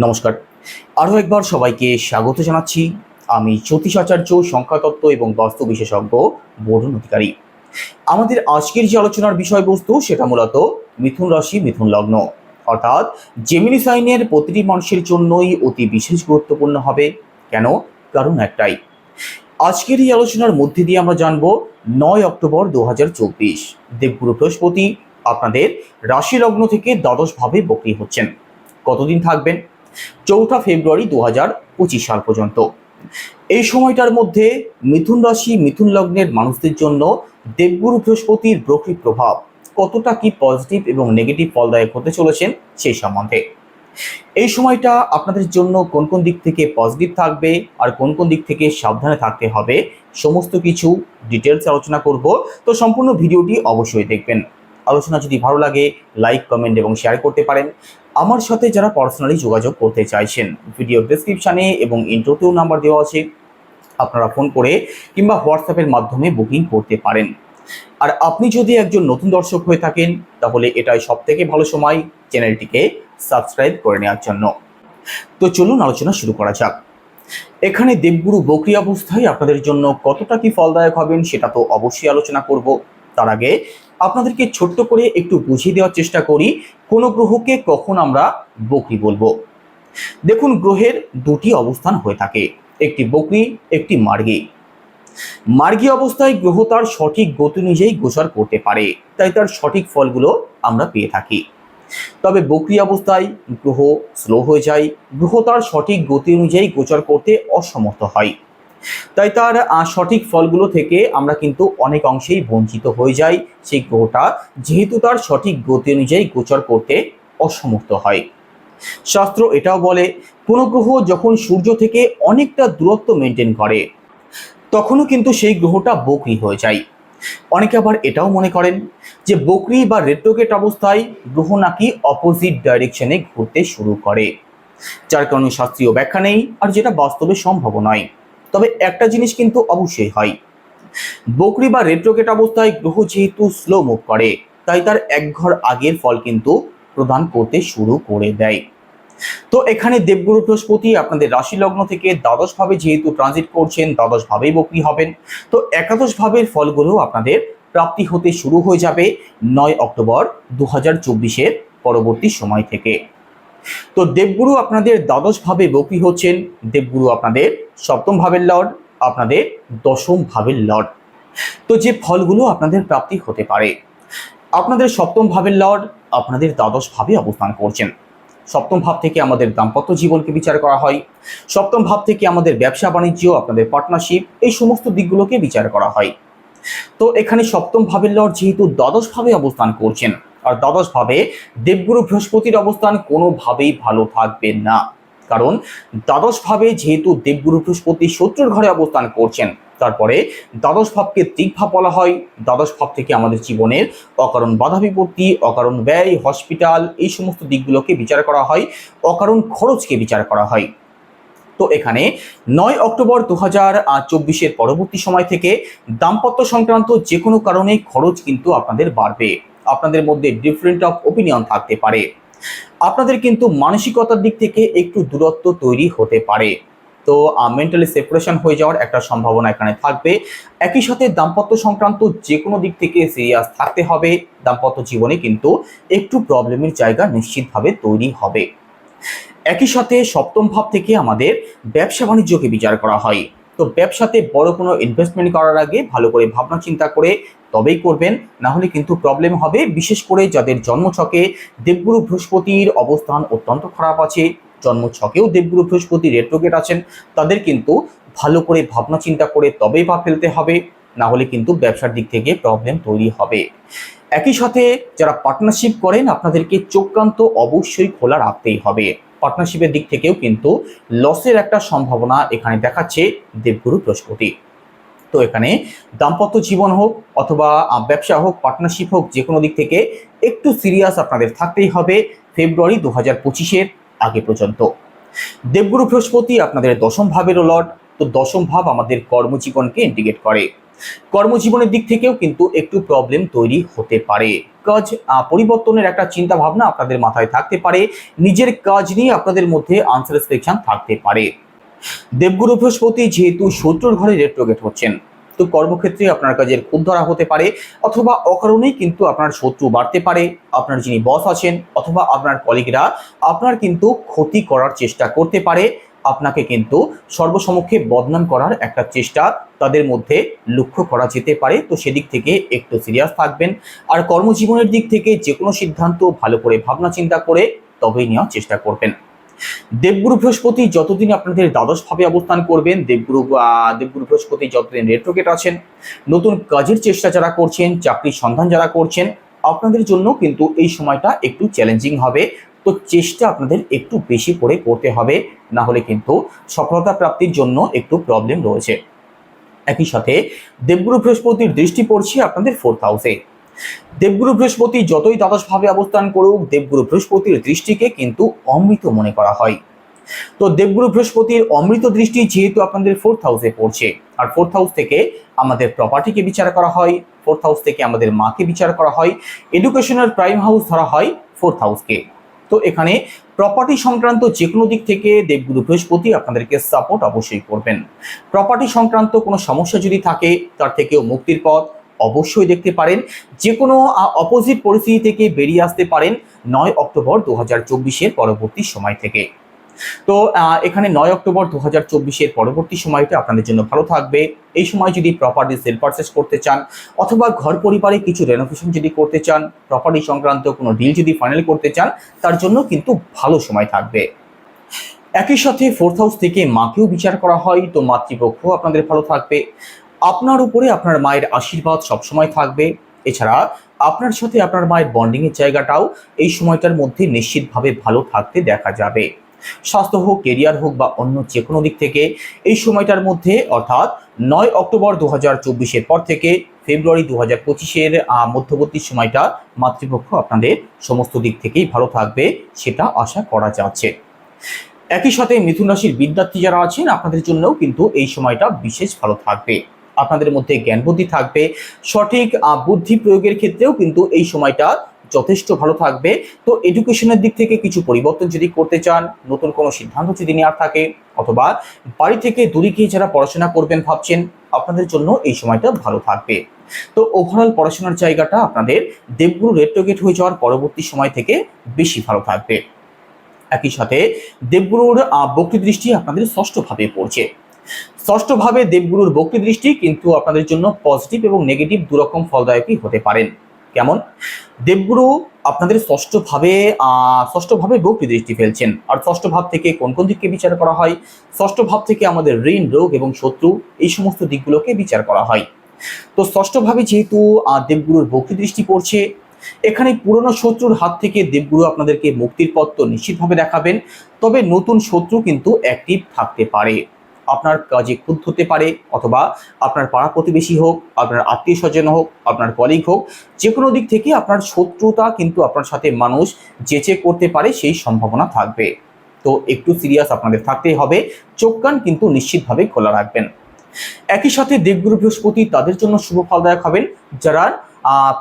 নমস্কার। আরও একবার সবাইকে স্বাগত জানাচ্ছি। আমি জ্যোতিষ আচার্য সংখ্যাতত্ত্ব এবং বাস্তু বিশেষজ্ঞ বরুণ অধিকারী। আমাদের আজকের যে আলোচনার বিষয়বস্তু, সেটা মূলত মিথুন রাশি, মিথুন লগ্ন। অর্থাৎ জেমিনি সাইনের প্রতিটি মানুষের জন্যই অতি বিশেষ গুরুত্বপূর্ণ হবে। কেন? কারণ একটাই। আজকের এই আলোচনার মধ্যে দিয়ে আমরা জানব নয় অক্টোবর দু হাজার চব্বিশ, দেবগুরু বৃহস্পতি আপনাদের রাশি লগ্ন থেকে দ্বাদশভাবে বক্রি হচ্ছেন। কতদিন থাকবেন? চৌঠা ফেব্রুয়ারি দু হাজার পঁচিশ সাল পর্যন্ত। এই সময়টার মধ্যে মিথুন রাশি, মিথুন লগ্নের মানুষদের জন্য দেবগুরু বৃহস্পতির বক্রী প্রভাব কতটা কি পজিটিভ এবং নেগেটিভ ফলদায়ক হতে চলেছেন সেই সম্বন্ধে। এই সময়টা আপনাদের জন্য কোন কোন দিক থেকে পজিটিভ থাকবে আর কোন কোন দিক থেকে সাবধানে থাকতে হবে সমস্ত কিছু ডিটেলস আলোচনা করব। তো সম্পূর্ণ ভিডিওটি অবশ্যই দেখবেন। আলোচনা যদি ভালো লাগে লাইক কমেন্ট এবং শেয়ার করতে পারেন। আমার সাথে যারা পার্সোনালি যোগাযোগ করতে চাইছেন ভিডিও ডেসক্রিপশানে এবং ইন্টারভিউ নাম্বার দেওয়া আছে, আপনারা ফোন করে কিংবা হোয়াটসঅ্যাপের মাধ্যমে বুকিং করতে পারেন। আর আপনি যদি একজন নতুন দর্শক হয়ে থাকেন, তাহলে এটাই সব থেকে ভালো সময় চ্যানেলটিকে সাবস্ক্রাইব করে নেওয়ার জন্য। তো চলুন আলোচনা শুরু করা যাক। এখানে দেবগুরু বকরি অবস্থায় আপনাদের জন্য কতটা কি ফলদায়ক হবেন সেটা তো অবশ্যই আলোচনা করব। তার আগে আপনাদেরকে ছোট্ট করে একটু বুঝিয়ে দেওয়ার চেষ্টা করি, কোন গ্রহকে কখন আমরা বকরি বলব? দেখুন, গ্রহের দুটি অবস্থান হয়ে থাকে, একটি বকরি, একটি মার্গী। মার্গী অবস্থায় গ্রহ তার সঠিক গতি অনুযায়ী গোচর করতে পারে, তাই তার সঠিক ফলগুলো আমরা পেয়ে থাকি। তবে বকরি অবস্থায় গ্রহ স্লো হয়ে যায়, গ্রহ তার সঠিক গতি অনুযায়ী গোচর করতে অসমর্থ হয়। তাই তার সঠিক ফলগুলো থেকে আমরা কিন্তু অনেক অংশেই বঞ্চিত হয়ে যাই। সেই গ্রহটা যেহেতু তার সঠিক গতি অনুযায়ী গোচর করতে অসমর্থ হয়। শাস্ত্র এটাও বলে, কোনো গ্রহ যখন সূর্য থেকে অনেকটা দূরত্ব মেনটেন করে, তখনও কিন্তু সেই গ্রহটা বকরি হয়ে যায়। অনেকে আবার এটাও মনে করেন যে বকরি বা রেট্রোগেট অবস্থায় গ্রহ নাকি অপোজিট ডাইরেকশনে ঘুরতে শুরু করে। যার কারণে শাস্ত্রীয় ব্যাখ্যা নেই, আর যেটা বাস্তবে সম্ভব নয়। তবে একটা জিনিস কিন্তু অবশ্যই হয়। বকরি বা রেট্রোগেট অবস্থায় গ্রহ যেহেতু স্লো মুভ করে, তাই তার এক ঘর আগের ফল কিন্তু প্রদান করতে শুরু করে দেয়। তো এখানে দেবগুরু বৃহস্পতি আপনাদের রাশি লগ্ন থেকে দ্বাদশ ভাবে যেহেতু ট্রানজিট করছেন, দ্বাদশ ভাবেই বকরি হবেন। তো একাদশ ভাবের ফলগুলো আপনাদের প্রাপ্তি হতে শুরু হয়ে যাবে নয় অক্টোবর দু হাজার পরবর্তী সময় থেকে। তো দেবগুরু আপনাদের দ্বাদশ ভাবে বকরি হচ্ছেন। দেবগুরু আপনাদের সপ্তম ভাবের লর্ড, আপনাদের দশম ভাবের লর্ড। তো যে ফলগুলো আপনাদের প্রাপ্তি হতে পারে, আপনাদের সপ্তম ভাবের লর্ড আপনাদের দ্বাদশ ভাবে অবস্থান করছেন। সপ্তম ভাব থেকে আমাদের দাম্পত্য জীবনকে বিচার করা হয়। সপ্তম ভাব থেকে আমাদের ব্যবসা বাণিজ্য, আপনাদের পার্টনারশিপ এই সমস্ত দিকগুলোকে বিচার করা হয়। তো এখানে সপ্তম ভাবের লর্ড যেহেতু দ্বাদশ ভাবে অবস্থান করছেন আর দ্বাদশ ভাবে দেবগুরু বৃহস্পতির অবস্থান কোনোভাবেই ভালো থাকবে না। কারণ দ্বাদশ ভাবে যেহেতু দেবগুরু বৃহস্পতি শত্রুর ঘরে অবস্থান করছেন, তারপরে দ্বাদশ ভাবকে দিকভাব বলা হয়। দ্বাদশ ভাব থেকে আমাদের জীবনের অকারণ বাধা বিপত্তি অকারণ ব্যয়, হসপিটাল, এই সমস্ত দিকগুলোকে বিচার করা হয়, অকারণ খরচকে বিচার করা হয়। তো এখানে নয় অক্টোবর দু হাজার চব্বিশের পরবর্তী সময় থেকে দাম্পত্য সংক্রান্ত যে কোনো কারণে খরচ কিন্তু আপনাদের বাড়বে। আপনাদের মধ্যে ডিফারেন্ট অফ ওপিনিয়ন থাকতে পারে। আপনাদের কিন্তু মানসিকতার দিক থেকে একটু দূরত্ব তৈরি হতে পারে। তো মেন্টালি সেপারেশন হয়ে যাওয়ার একটা সম্ভাবনা এখানে থাকবে। একই সাথে দাম্পত্য সংক্রান্ত যে কোনো দিক থেকে সিরিয়াস থাকতে হবে। দাম্পত্য জীবনে কিন্তু একটু প্রবলেমের জায়গা নিশ্চিতভাবে তৈরি হবে। একই সাথে সপ্তম ভাব থেকে আমাদের ব্যবসা বাণিজ্যকে বিচার করা হয়। তো ব্যবসাতে বড় কোনো ইনভেস্টমেন্ট করার আগে ভালো করে ভাবনা চিন্তা করে তবেই করবেন, না হলে কিন্তু প্রবলেম হবে। বিশেষ করে যাদের জন্মছকে দেবগুরু বৃহস্পতির অবস্থান অত্যন্ত খারাপ আছে জন্মছকেও দেবগুরু বৃহস্পতি রেট্রোগেট আছেন, তাদের কিন্তু ভালো করে ভাবনা চিন্তা করে তবেই পা ফেলতে হবে, না হলে কিন্তু ব্যবসার দিক থেকে প্রবলেম তৈরি হবে। একই সাথে যারা পার্টনারশিপ করেন, আপনাদেরকে চোখকান্ত অবশ্যই খোলা রাখতেই হবে। পার্টনারশিপের দিক থেকেও কিন্তু লসের একটা সম্ভাবনা এখানে দেখাচ্ছে দেবগুরু বৃহস্পতি তো এখানে দাম্পত্য জীবন হোক অথবা ব্যবসা হোক পার্টনারশিপ হোক যে কোনো দিক থেকে একটু সিরিয়াস আপনাদের থাকতেই হবে ফেব্রুয়ারি দু হাজার পঁচিশের আগে পর্যন্ত। দেবগুরু বৃহস্পতি আপনাদের দশম ভাবেরও লর্ড, তো দশম ভাব আমাদের কর্মজীবনকে ইন্ডিকেট করে। কর্মজীবনের দিক থেকেও কিন্তু একটু প্রবলেম তৈরি হতে পারে। কাজ পরিবর্তনের একটা চিন্তা ভাবনা আপনাদের মাথায় থাকতে পারে। নিজের কাজ নিয়ে আপনাদের মধ্যে আনস্যাটিসফ্যাকশন থাকতে পারে। দেবগুরু বৃহস্পতি যেহেতু শত্রুর ঘরে রেট্রোগেট হচ্ছেন, তো কর্মক্ষেত্রে আপনার কাজের খুব ধরা হতে পারে, অথবা অকারণেই কিন্তু আপনার শত্রু বাড়তে পারে। আপনার যিনি বস আছেন, অথবা আপনার কলিগরা আপনার কিন্তু ক্ষতি করার চেষ্টা করতে পারে। আপনাকে কিন্তু সর্বসমক্ষে বদনাম করার একটা চেষ্টা তাদের মধ্যে লক্ষ্য করা যেতে পারে। তো সেদিক থেকে একটু সিরিয়াস থাকবেন। আর কর্মজীবনের দিক থেকে যে কোনো সিদ্ধান্ত ভালো করে ভাবনা চিন্তা করে তবেই নেওয়ার চেষ্টা করবেন। দেবগুরু বৃহস্পতি যতদিন আপনাদের দ্বাদশ ভাবে অবস্থান করবেন, দেবগুরু দেবগুরু বৃহস্পতি যতদিন রেট্রোগেট আছেন, নতুন কাজের চেষ্টা যারা করছেন, চাকরির সন্ধান যারা করছেন, আপনাদের জন্য কিন্তু এই সময়টা একটু চ্যালেঞ্জিং হবে। তো চেষ্টা আপনাদের একটু বেশি করে করতে হবে, না হলে কিন্তু সফলতা প্রাপ্তির জন্য একটু প্রবলেম রয়েছে। একই সাথে দেবগুরু বৃহস্পতির দৃষ্টি পড়ছে আপনাদের ফোর্থ হাউসে দেবগুরু বৃহস্পতি যতই দ্বাদশ ভাবে অবস্থান করুক, দেবগুরু বৃহস্পতির দৃষ্টিকে কিন্তু অমৃত মনে করা হয়। তো দেবগুরু বৃহস্পতির অমৃত দৃষ্টি যেহেতু আপনাদের ফোর্থ হাউসে পড়ছে, আর ফোর্থ হাউস থেকে আমাদের প্রপার্টিকে বিচার করা হয় ফোর্থ হাউস থেকে আমাদের মাকে বিচার করা হয় এডুকেশনের প্রাইম হাউস ধরা হয় ফোর্থ হাউসকে তো এখানে প্রপার্টি সংক্রান্ত যে কোনো দিক থেকে দেবগুরু বৃহস্পতি আপনাদেরকে সাপোর্ট অবশ্যই করবেন। প্রপার্টি সংক্রান্ত কোনো সমস্যা যদি থাকে, তার থেকেও মুক্তির পথ অবশ্যই দেখতে পারেন। যে কোনো অপোজিট পরিস্থিতি থেকে বেরিয়ে আসতে পারেন নয় অক্টোবর দু হাজার পরবর্তী সময় থেকে। তো এখানে নয় অক্টোবর দু হাজার চব্বিশের পরবর্তী সময়টা আপনাদের জন্য ভালো থাকবে। এই সময় যদি প্রপার্টি সেল পারচেস করতে চান, অথবা ঘর পরিবারে কিছু রেনোভেশন যদি করতে চান প্রপার্টি সংক্রান্ত কোনো ডিল যদি ফাইনাল করতে চান, তার জন্য কিন্তু ভালো সময় থাকবে। একই সাথে ফোর্থ হাউস থেকে মাকেও বিচার করা হয়, তো মাতৃপক্ষ আপনাদের ভালো থাকবে। আপনার উপরে আপনার মায়ের আশীর্বাদ সবসময় থাকবে। এছাড়া আপনার সাথে আপনার মায়ের বন্ডিংয়ের জায়গাটাও এই সময়টার মধ্যে নিশ্চিতভাবে ভালো থাকতে দেখা যাবে। স্বাস্থ্য হোক কেরিয়ার হোক বা অন্য যে কোনো দিক থেকে, এই সময়টার মধ্যে অর্থাৎ নয় অক্টোবর দু হাজার চব্বিশের পর থেকে ফেব্রুয়ারি দু হাজার পঁচিশের মধ্যবর্তী সময়টা মাতৃপক্ষ আপনাদের সমস্ত দিক থেকেই ভালো থাকবে সেটা আশা করা যাচ্ছে। একই সাথে মিথুন রাশির বিদ্যার্থী যারা আছেন, আপনাদের জন্যও কিন্তু এই সময়টা বিশেষ ভালো থাকবে। আপনাদের মধ্যে জ্ঞান বুদ্ধি থাকবে। সঠিক বুদ্ধি প্রয়োগের ক্ষেত্রেও কিন্তু এই সময়টা যথেষ্ট ভালো থাকবে। তো এডুকেশনের দিক থেকে কিছু পরিবর্তন যদি করতে চান, নতুন কোনো সিদ্ধান্ত যদি নেওয়ার থাকে, অথবা বাড়ি থেকে দূরে গিয়ে যারা পড়াশোনা করবেন ভাবছেন, আপনাদের জন্য এই সময়টা ভালো থাকবে। তো ওভারঅল পড়াশোনার জায়গাটা আপনাদের দেবগুরু রেট্রোগেট হয়ে যাওয়ার পরবর্তী সময় থেকে বেশি ভালো থাকবে। একই সাথে দেবগুরুর বক্রি দৃষ্টি আপনাদের ষষ্ঠভাবে পড়ছে। ষষ্ঠভাবে দেবগুরুর বক্রি দৃষ্টি কিন্তু আপনাদের জন্য পজিটিভ এবং নেগেটিভ দুরকম ফলদায়কই হতে পারেন। কেমন? দেবগুরু আপনাদের ষষ্ঠভাবে ষষ্ঠভাবে বক্রি দৃষ্টি ফেলছেন। আর ষষ্ঠ ভাব থেকে কোন কোন দিককে বিচার করা হয়? ষষ্ঠ ভাব থেকে আমাদের ঋণ, রোগ এবং শত্রু, এই সমস্ত দিকগুলোকে বিচার করা হয়। তো ষষ্ঠভাবে যেহেতু দেবগুরুর বক্রি দৃষ্টি পড়ছে, এখানে পুরনো শত্রুর হাত থেকে দেবগুরু আপনাদেরকে মুক্তির পথ তো নিশ্চিতভাবে দেখাবেন। তবে নতুন শত্রু কিন্তু অ্যাক্টিভ থাকতে পারে। আপনার কাজে ক্ষুব্ধ হতে পারে অথবা আপনার পাড়া প্রতিবেশী হোক, আপনার আত্মীয় স্বজন হোক, আপনার কলিগ হোক যে কোনো দিক থেকে আপনার শত্রুতা কিন্তু আপনার সাথে মানুষ যেচে করতে পারে সেই সম্ভাবনা থাকবে। তো একটু সিরিয়াস আপনাদের থাকতেই হবে, চোখ কান কিন্তু নিশ্চিতভাবে খোলা রাখবেন। একই সাথে দেবগুরু বৃহস্পতি তাদের জন্য শুভ ফলদায়ক হবেন, যারা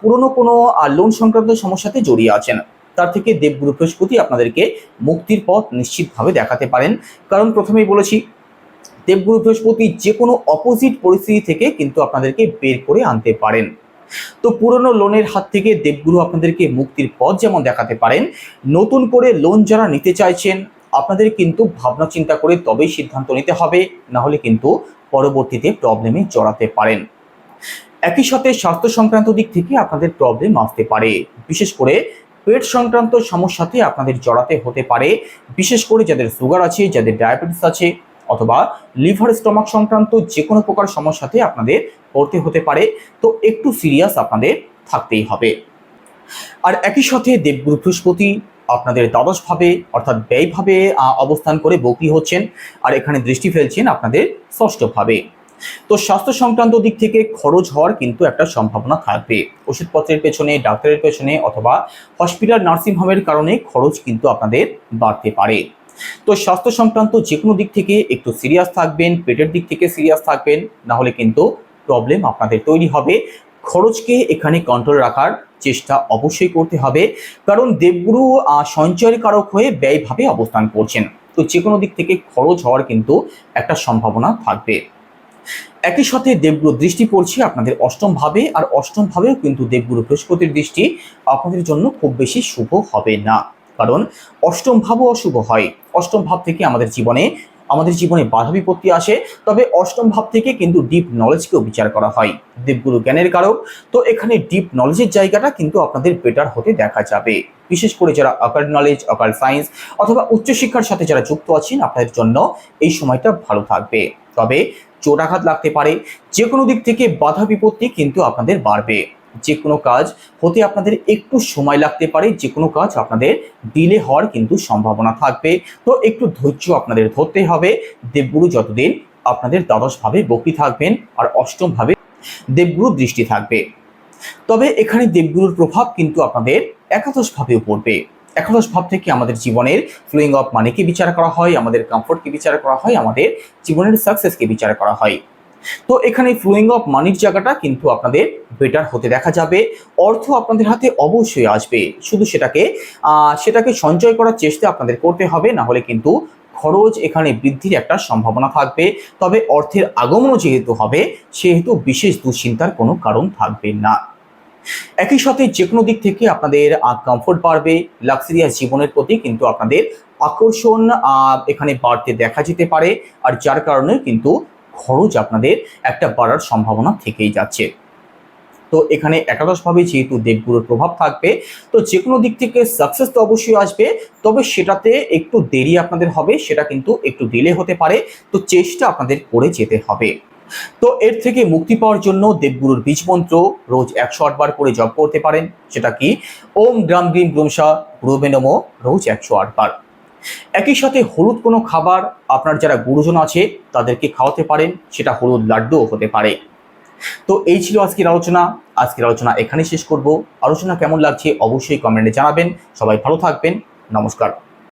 পুরনো কোনো লোন সংক্রান্ত সমস্যাতে জড়িয়ে আছেন। তার থেকে দেবগুরু বৃহস্পতি আপনাদেরকে মুক্তির পথ নিশ্চিতভাবে দেখাতে পারেন। কারণ প্রথমেই বলেছি দেবগুরু বৃহস্পতি যে কোনো অপোজিট পরিস্থিতি থেকে কিন্তু আপনাদেরকে বের করে আনতে পারেন। তো পুরনো লোনের হাত থেকে দেবগুরু আপনাদেরকে মুক্তির পথ যেমন দেখাতে পারেন, নতুন করে লোন যারা নিতে চাইছেন, আপনাদের কিন্তু ভাবনা চিন্তা করে তবেই সিদ্ধান্ত নিতে হবে, না হলে কিন্তু পরবর্তীতে প্রবলেমে জড়াতে পারেন। একই সাথে স্বাস্থ্য সংক্রান্ত দিক থেকে আপনাদের প্রবলেম আসতে পারে। বিশেষ করে পেট সংক্রান্ত সমস্যাতে আপনাদের জড়াতে হতে পারে। বিশেষ করে যাদের সুগার আছে, যাদের ডায়াবেটিস আছে অথবা লিভার স্টমাক সংক্রান্ত যে কোনো প্রকার সমস্যাতে আপনাদের পড়তে হতে পারে। তো একটু সিরিয়াস আপনাদের থাকতেই হবে। আর একই সাথে দেবগুরু বৃহস্পতি আপনাদের দ্বাদশভাবে অর্থাৎ ব্যয়ভাবে অবস্থান করে বকরি হচ্ছেন আর এখানে দৃষ্টি ফেলছেন আপনাদের ষষ্ঠভাবে। তো স্বাস্থ্য সংক্রান্ত দিক থেকে খরচ হওয়ার কিন্তু একটা সম্ভাবনা থাকবে। ওষুধপত্রের পেছনে, ডাক্তারের পেছনে অথবা হসপিটাল, নার্সিংহোমের কারণে খরচ কিন্তু আপনাদের বাড়তে পারে। তো স্বাস্থ্য সংক্রান্ত যে কোনো দিক থেকে একটু সিরিয়াস থাকবেন, পেটের দিক থেকে সিরিয়াস থাকবেন, না হলে কিন্তু প্রবলেম আপনাদের তৈরি হবে। খরচকে এখানে কন্ট্রোল রাখার চেষ্টা অবশ্যই করতে হবে। কারণ দেবগুরু সঞ্চয়ের কারক হয়ে ব্যয়ভাবে অবস্থান করছেন। তো যে কোনো দিক থেকে খরচ হওয়ার কিন্তু একটা সম্ভাবনা থাকবে। একই সাথে দেবগুরু দৃষ্টি পড়ছে আপনাদের অষ্টম ভাবে, আর অষ্টম ভাবেও কিন্তু দেবগুরু বৃহস্পতির দৃষ্টি আপনাদের জন্য খুব বেশি শুভ হবে না। কারণ অষ্টম ভাবও অশুভ হয়। অষ্টম ভাব থেকে আমাদের জীবনে আমাদের জীবনে বাধা বিপত্তি আসে, তবে অষ্টম ভাব থেকে কিন্তু ডিপ নলেজকেও বিচার করা হয়। দেবগুরু জ্ঞানের কারক। তো এখানে ডিপ নলেজের জায়গাটা কিন্তু আপনাদের বেটার হতে দেখা যাবে। বিশেষ করে যারা অকাল্ট নলেজ অকাল্ট সায়েন্স অথবা উচ্চশিক্ষার সাথে যারা যুক্ত আছেন, আপনাদের জন্য এই সময়টা ভালো থাকবে। তবে চোটাঘাত লাগতে পারে। যে কোনো দিক থেকে বাধা বিপত্তি কিন্তু আপনাদের বাড়বে। যে কোনো কাজ হতে আপনাদের একটু সময় লাগতে পারে যে কোনো কাজ আপনাদের ডিলে হওয়ার কিন্তু সম্ভাবনা থাকবে। তো একটু ধৈর্য আপনাদের ধরতে হবে। দেবগুরু যতদিন আপনাদের দ্বাদশভাবে বকরি থাকবেন আর অষ্টমভাবে দেবগুরু দৃষ্টি থাকবে। তবে এখানে দেবগুরুর প্রভাব কিন্তু আপনাদের একাদশভাবেও পড়বে। একাদশ ভাব থেকে আমাদের জীবনের ফ্লোয়িং অফ মানিকে বিচার করা হয়, আমাদের কমফোর্টকে বিচার করা হয়, আমাদের জীবনের সাকসেসকে বিচার করা হয়। তো এখানে ফ্লোয়িং অফ মানির জায়গাটা কিন্তু আপনাদের বেটার হতে দেখা যাবে। অর্থ আপনাদের হাতে অবশ্যই আসবে। শুধু সেটাকে সেটাকে সঞ্চয় করার চেষ্টা আপনাদের করতে হবে, না হলে কিন্তু খরচ এখানে বৃদ্ধির একটা সম্ভাবনা থাকবে। তবে অর্থের আগমনও যেহেতু হবে, সেহেতু বিশেষ দুশ্চিন্তার কোনো কারণ থাকবে না। একই সাথে যে কোনো দিক থেকে আপনাদের কমফোর্ট বাড়বে। লাক্সারিয়াস জীবনের প্রতি কিন্তু আপনাদের আকর্ষণ এখানে বাড়তে দেখা যেতে পারে। আর যার কারণে কিন্তু খরচ আপনাদের একটা বাড়ার সম্ভাবনা থেকেই যাচ্ছে। তো এখানে একাদশভাবে যেহেতু দেবগুরুর প্রভাব থাকবে, তো যে কোনো দিক থেকে সাকসেস তো অবশ্যই আসবে, তবে সেটাতে একটু দেরি আপনাদের হবে, সেটা কিন্তু একটু ডিলে হতে পারে, তো চেষ্টা আপনাদের করে যেতে হবে। তো এর থেকে মুক্তি পাওয়ার জন্য দেবগুরুর বীজ মন্ত্র রোজ একশো বার করে জপ করতে পারেন, সেটা কি? ওম গ্রাম গ্রিম গ্রুমসা গ্রোবে নমো, রোজ একশো বার। একই সাথে হলুদ কোনো খাবার আপনার যারা গুরুজন আছে, তাদেরকে খাওয়াতে পারেন, সেটা হলুদ লাড্ডুও হতে পারে। তো এই ছিল আজকের আলোচনা। আজকের আলোচনা এখানেই শেষ করব। আলোচনা কেমন লাগছে অবশ্যই কমেন্টে জানাবেন। সবাই ভালো থাকবেন। নমস্কার।